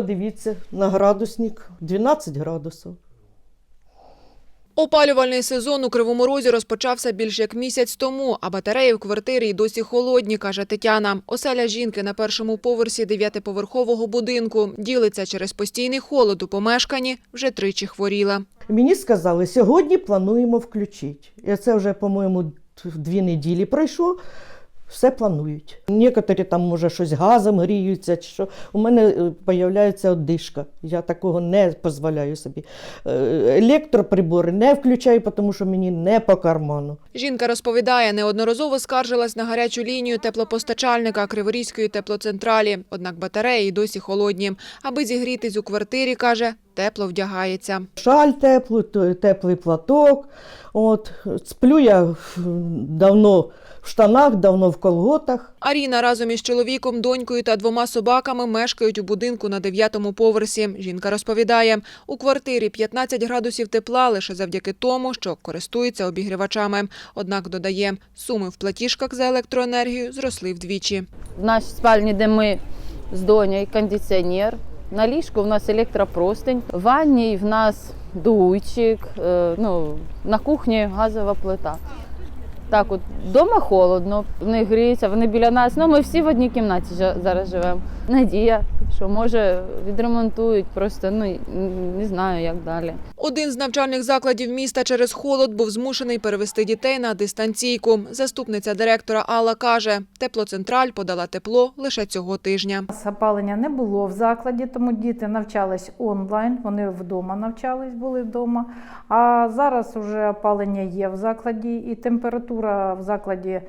подивіться на градусник 12 градусів. Опалювальний сезон у Кривому Розі розпочався більш як місяць тому, а батареї в квартирі й досі холодні, каже Тетяна. Оселя жінки на першому поверсі дев'ятиповерхового будинку ділиться через постійний холод у помешканні, вже тричі хворіла. Мені сказали, сьогодні плануємо включити. І це вже, по-моєму, дві неділі пройшло. Все планують. Некоторі там, може, щось газом гріються, чи що. У мене з'являється одишка. Я такого не дозволяю собі. Е, Електроприбори не включаю, тому що мені не по карману. Жінка розповідає, неодноразово скаржилась на гарячу лінію теплопостачальника Криворізької теплоцентралі. Однак батареї досі холодні. Аби зігрітись у квартирі, каже, тепло вдягається. Шаль теплий, то- теплий платок. От. Сплю я давно в штанах, давно в колготах. Аріна разом із чоловіком, донькою та двома собаками мешкають у будинку на дев'ятому поверсі. Жінка розповідає, у квартирі 15 градусів тепла лише завдяки тому, що користується обігрівачами. Однак додає, суми в платіжках за електроенергію зросли вдвічі. В нашій спальні, де ми з донею, кондиціонер. На ліжку в нас електропростень. В ванній в нас дуйчик, е, ну, на кухні газова плита. Так, от вдома холодно, вони гріються, вони біля нас. Ну, ми всі в одній кімнаті зараз живемо. Надія, що може відремонтують, просто ну не знаю, як далі. Один з навчальних закладів міста через холод був змушений перевести дітей на дистанційку. Заступниця директора Алла каже, теплоцентраль подала тепло лише цього тижня. Опалення не було в закладі, тому діти навчались онлайн, вони вдома навчались, були вдома. А зараз вже опалення є в закладі, і температура в закладі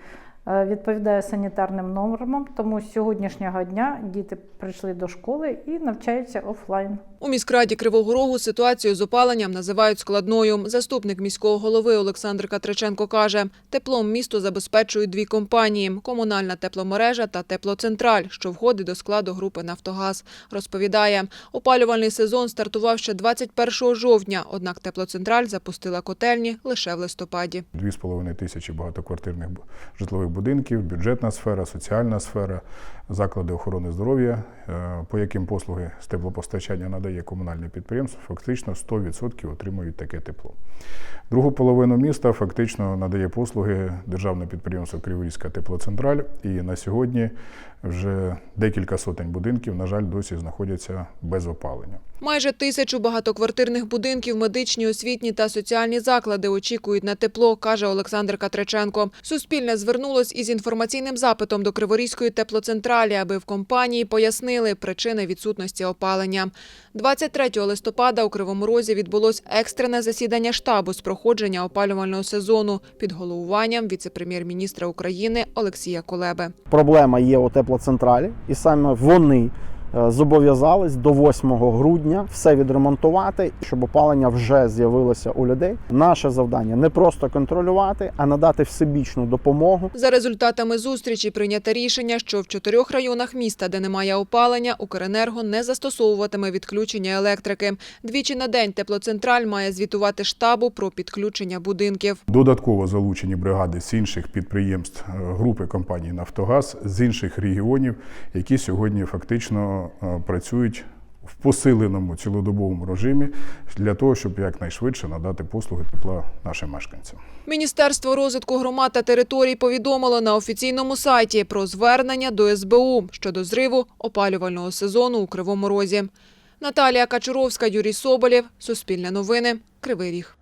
відповідає санітарним нормам. Тому з сьогоднішнього дня діти прийшли до школи і навчаються офлайн. У міськраді Кривого Рогу ситуацію з опаленням називають складною. Заступник міського голови Олександр Катриченко каже, теплом місто забезпечують дві компанії – комунальна тепломережа та теплоцентраль, що входить до складу групи «Нафтогаз». Розповідає, опалювальний сезон стартував ще 21 жовтня, однак теплоцентраль запустила котельні лише в листопаді. 2,5 тисячі багатоквартирних житлових будинків, бюджетна сфера, соціальна сфера, заклади охорони здоров'я, е, по яким послуги з теплопостачання надає комунальне підприємство, фактично 100% отримують таке тепло. Другу половину міста фактично надає послуги державне підприємство Криворізька теплоцентраль, і на сьогодні вже декілька сотень будинків, на жаль, досі знаходяться без опалення. Майже тисячу багатоквартирних будинків, медичні, освітні та соціальні заклади очікують на тепло, каже Олександр Катриченко. Суспільне звернулось із інформаційним запитом до Криворізької теплоцентралі, аби в компанії пояснили причини відсутності опалення. 23 листопада у Кривому Розі відбулось екстрене засідання штабу з проходження опалювального сезону під головуванням віце-прем'єр-міністра України Олексія Кулеби. проблема є у теплоцентралі, і саме вони зобов'язались до 8 грудня все відремонтувати, щоб опалення вже з'явилося у людей. Наше завдання не просто контролювати, а надати всебічну допомогу. За результатами зустрічі прийнято рішення, що в чотирьох районах міста, де немає опалення, Укренерго не застосовуватиме відключення електрики. Двічі на день теплоцентраль має звітувати штабу про підключення будинків. Додатково залучені бригади з інших підприємств е, групи компаній Нафтогаз з інших регіонів, які сьогодні фактично працюють в посиленому цілодобовому режимі для того, щоб якнайшвидше надати послуги тепла нашим мешканцям. Міністерство розвитку громад та територій повідомило на офіційному сайті про звернення до СБУ щодо зриву опалювального сезону у Кривому Розі. Наталія Качуровська, Юрій Соболєв, Суспільне новини, Кривий Ріг.